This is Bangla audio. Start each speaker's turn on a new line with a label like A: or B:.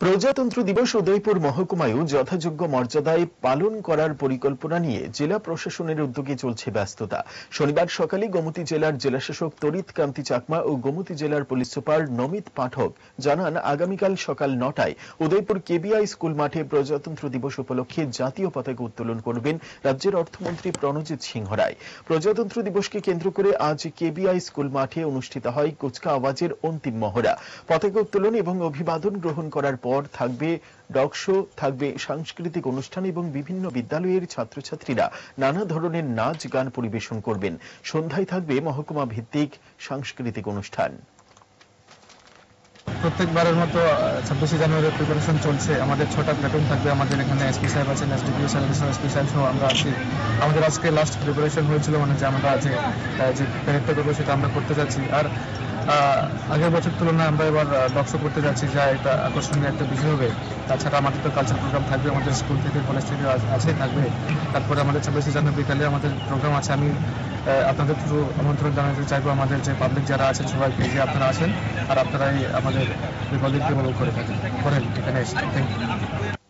A: প্রজাতন্ত্র দিবস উদয়পুর মহকুমায়ও যথাযোগ্য মর্যাদায় পালন করার পরিকল্পনা নিয়ে জেলা প্রশাসনের উদ্যোগে চলছে ব্যস্ততা। শনিবার সকালে গোমতী জেলার জেলাশাসক তরিত কান্তি চাকমা ও গোমতী জেলার পুলিশ সুপার নমিত পাঠক জানান, আগামীকাল সকাল নটায় উদয়পুর কেবিআই স্কুল মাঠে প্রজাতন্ত্র দিবস উপলক্ষে জাতীয় পতাকা উত্তোলন করবেন রাজ্যের অর্থমন্ত্রী প্রণজিৎ সিংহ রায় প্রজাতন্ত্র দিবসকে কেন্দ্র করে আজ কেবিআই স্কুল মাঠে অনুষ্ঠিত হয় কুচকা আওয়াজের অন্তিম মহড়া। পতাকা উত্তোলন এবং অভিবাদন গ্রহণ করার পর থাকবে, ডগ শো থাকবে, সাংস্কৃতিক অনুষ্ঠান এবং বিভিন্ন বিদ্যালয়ের ছাত্রছাত্রীরা নানা ধরনের নাচ গান পরিবেশন করবেন। সন্ধ্যায় থাকবে মহকুমা ভিত্তিক সাংস্কৃতিক অনুষ্ঠান।
B: প্রত্যেকবারের মতো ছাব্বিশে জানুয়ারির প্রিপারেশন চলছে। আমাদের ছটা প্ল্যাটুন থাকবে, আমাদের এখানে এসপি সাহেব আছেন এসডিপিও সাহেব আছেন এসপি সাহেব সহ আমরা আছি। আমাদের আজকে লাস্ট প্রিপারেশন হয়েছিল মানে যে আমরা যে যে প্যারেডটা করব সেটা আমরা করতে যাচ্ছি। আর আগের বছর তুলনায় আমরা এবার ডক্স করতে যাচ্ছি, যা এটা আকর্ষণীয় একটা বিষয় হবে। তাছাড়া আমাদের তো কালচার প্রোগ্রাম থাকবে, আমাদের স্কুল থেকে কলেজ থেকে আছে থাকবে। তারপরে আমাদের ছাব্বিশে জানুয়ারি বিকালে আমাদের প্রোগ্রাম আছে। আমি আপনাদের থ্রু আমন্ত্রণ জানাতে চাইব, আমাদের যে পাবলিক যারা আছেন সবাইকে, যে আপনারা আছেন, আর আপনারাই আমাদের রিপাবলিক ডে উপভোগ করে থাকেন। করেন, এখানে এসে। Thank you